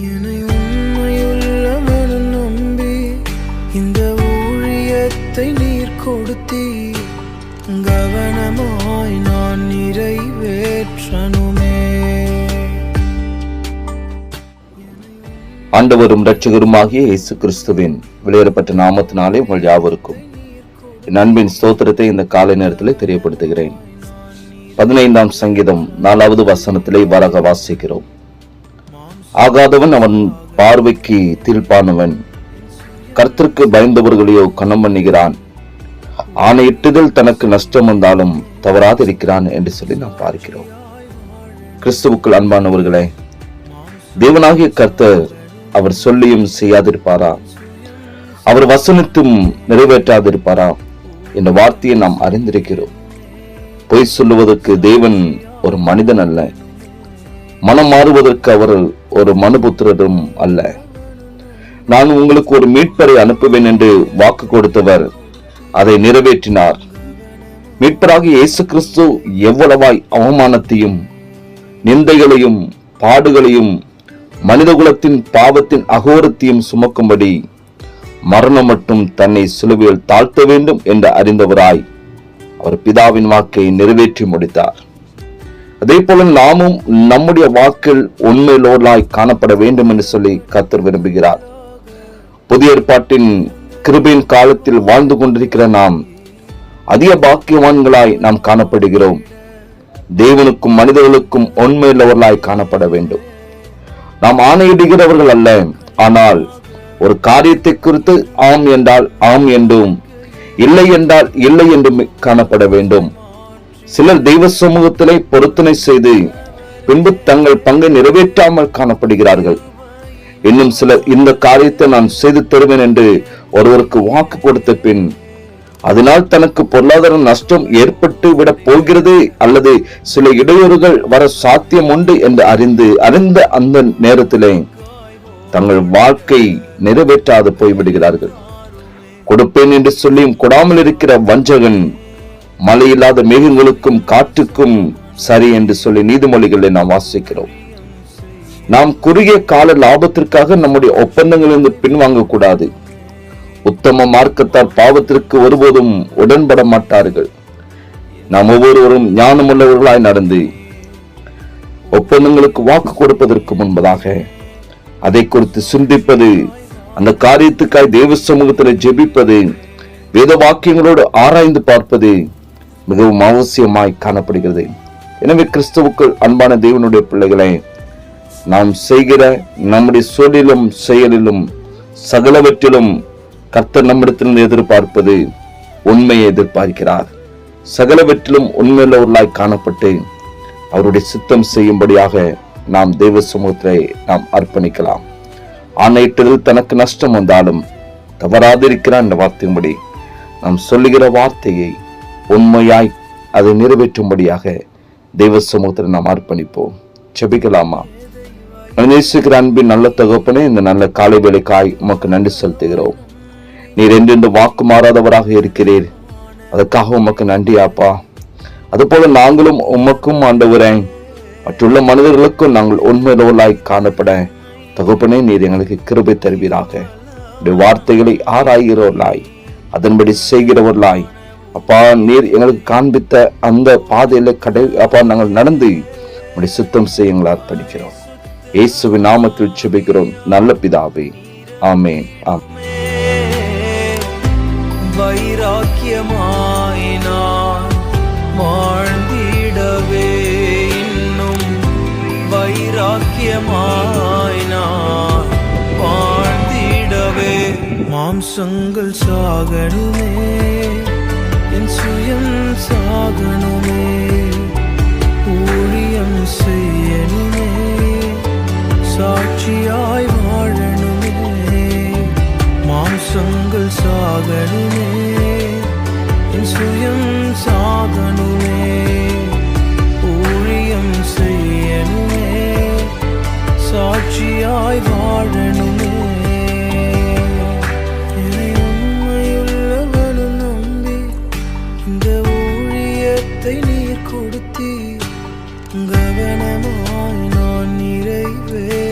என்னை உண்மையுள்ள மனம் நம்பி இந்த ஊழியத்தை நீர் கொடுத்தீ கவனமாய் நான் நிறைவேற்றனுமே ஆண்டவரும் இரட்சகருமாகிய இயேசு கிறிஸ்துவின் வெளியேறப்பட்ட நாமத்தினாலே உங்கள் யாவருக்கும் என் அன்பின் ஸ்தோத்திரத்தை இந்த காலை நேரத்தில் தெரியப்படுத்துகிறேன். பதினைந்தாம் சங்கீதம் நாலாவது வசனத்திலே வராக வாசிக்கிறோம். ஆகாதவன் அவன் பார்வைக்கு தீர்ப்பானவன். கர்த்தருக்கு பயந்தவர்களையோ கணம் பண்ணுகிறான். ஆணையிட்டுதல் தனக்கு நஷ்டம் வந்தாலும் தவறாதிருக்கிறான் என்று சொல்லி நாம் பார்க்கிறோம். கிறிஸ்துவுக்குள் அன்பானவர்களே தேவனாகிய கர்த்தர் அவர் சொல்லியும் செய்யாதிருப்பாரா? அவர் வசனித்தும் நிறைவேற்றாதிருப்பாரா? என்ற வார்த்தையை நாம் அறிந்திருக்கிறோம். பொய் சொல்லுவதற்கு தேவன் ஒரு மனிதன் அல்ல. மனம் மாறுவதற்கு அவர் ஒரு மனுபுத்திரரும் அல்ல. நான் உங்களுக்கு ஒரு மீட்பரை அனுப்புவேன் என்று வாக்கு கொடுத்தவர் அதை நிறைவேற்றினார். மீட்பராக இயேசு கிறிஸ்து எவ்வளவாய் அவமானத்தையும் நிந்தைகளையும் பாடுகளையும் மனிதகுலத்தின் பாவத்தின் அகோரத்தையும் சுமக்கும்படி மரணம் மட்டும் தன்னை சிலுவையில் தாழ்த்த வேண்டும் என்று அறிந்தவராய் அவர் பிதாவின் வாக்கை நிறைவேற்றி முடித்தார். அதே போல நாமும் நம்முடைய வாக்கில் உண்மையிலோடாய் காணப்பட வேண்டும் என்று சொல்லி கத்தர் விரும்புகிறார். புதிய ஏற்பாட்டின் கிருபையின் காலத்தில் வாழ்ந்து கொண்டிருக்கிற நாம் அதிக பாக்கியவான்களாய் நாம் காணப்படுகிறோம். தேவனுக்கும் மனிதர்களுக்கும் உண்மையுள்ளவர்களாய் காணப்பட வேண்டும். நாம் ஆணையிடுகிறவர்கள் அல்ல ஆனால் ஒரு காரியத்தை குறித்து ஆம் என்றால் ஆம் என்றும் இல்லை என்றால் இல்லை என்றும் காணப்பட வேண்டும். சிலர் தெய்வ சமூகத்திலே பொருத்தனை செய்து பின்பு தங்கள் பங்கை நிறைவேற்றாமல் காணப்படுகிறார்கள். இன்னும் சிலர் இந்த காரியத்தை நான் செய்து தருவேன் என்று ஒருவருக்கு வாக்கு கொடுத்த பின் அதனால் தனக்கு பொருளாதார நஷ்டம் ஏற்பட்டு விட போகிறது அல்லது சில இடையூறுகள் வர சாத்தியம் உண்டு? என்று அறிந்து அறிந்த அந்த நேரத்திலே தங்கள் வாழ்க்கை நிறைவேற்றாது போய்விடுகிறார்கள். கொடுப்பேன் என்று சொல்லியும் கொடாமல் இருக்கிற வஞ்சகன் மழையில்லாத மேகங்களுக்கும் காற்றுக்கும் சரி என்று சொல்லி நீதிமொழிகளை நாம் வாசிக்கிறோம். நாம் குறுகிய கால லாபத்திற்காக நம்முடைய ஒப்பந்தங்களிலிருந்து பின்வாங்க கூடாது உத்தம மார்க்கத்தால் பாவத்திற்கு ஒருபோதும் உடன்பட மாட்டார்கள். நாம் ஒவ்வொருவரும் ஞானமுள்ளவர்களாய் நடந்து ஒப்பந்தங்களுக்கு வாக்கு கொடுப்பதற்கு முன்பதாக அதை குறித்து சிந்திப்பது அந்த காரியத்துக்காய் தேவ சமூகத்தில் ஜெபிப்பது வேத வாக்கியங்களோடு ஆராய்ந்து பார்ப்பது மிகவும் அவசியமாய் காணப்படுகிறது. எனவே கிறிஸ்துவுக்குள் அன்பான தேவனுடைய பிள்ளைகளை நாம் செய்கிற நம்முடைய சொல்லிலும் செயலிலும் சகலவற்றிலும் கர்த்தர் நம்மிடத்திலிருந்து எதிர்பார்ப்பது உண்மையை எதிர்பார்க்கிறார். சகலவற்றிலும் உண்மையுள்ளவர்களாய் காணப்பட்டு அவருடைய சித்தம் செய்யும்படியாக நாம் தெய்வ சமூகத்தை நாம் அர்ப்பணிக்கலாம். ஆணையிட்டதில் தனக்கு நஷ்டம் வந்தாலும் தவறாதிருக்கிறான் என்ற வார்த்தையின்படி நாம் சொல்லுகிற வார்த்தையை உண்மையாய் அதை நிறைவேற்றும்படியாக தெய்வ சமூகத்தில் நாம் அர்ப்பணிப்போம். செபிக்கலாமா நேசிக்கிற அன்பின் நல்ல தகப்பனே இந்த நல்ல காலை வேலைக்காய் உமக்கு நன்றி செலுத்துகிறோம். நீர் என்றென்று வாக்கு மாறாதவராக இருக்கிறீர். அதற்காக உமக்கு நன்றி ஆப்பா அதுபோல நாங்களும் உமக்கும் ஆண்டவரே மற்றுள்ள மனிதர்களுக்கும் நாங்கள் உண்மையுள்ளவர்களாய் காணப்பட. தகுப்பனே நீர் எங்களுக்கு கிருபை தருவீராக. வார்த்தைகளை ஆராய்கிறவர்களாய் அதன்படி செய்கிறவர்களாய் அப்பா நீர் எங்களுக்கு காண்பித்த அந்த பாதையில கடை அப்பா நாங்கள் நடந்து உடைய சுத்தம் செய்ய எங்களை அர்ப்பணிக்கிறோம் இயேசுவின் நாமத்தில் செபிக்கிறோம் நல்ல பிதாவே. ஆமே ஆமென். வைராக்கியமாய் வாழ்ந்திடவே இன்னும் வைராக்கியமாய் வாழ்ந்திடவே. மாம்சங்கள் சாகணுமே என் சுயம் சாகணுமே ஊழியம் செய்யணுமே. சாட்சியாய் வாழணுமே. மாம்சங்கள் சாகணுமே. என் சுயம் சாகணுமே. ஊழியம் செய்யணுமே. சாட்சியாய் வாழணுமே. கருத்தை நீர் கொடுத்தீர். கவனமாய் நான் நிறைவேன்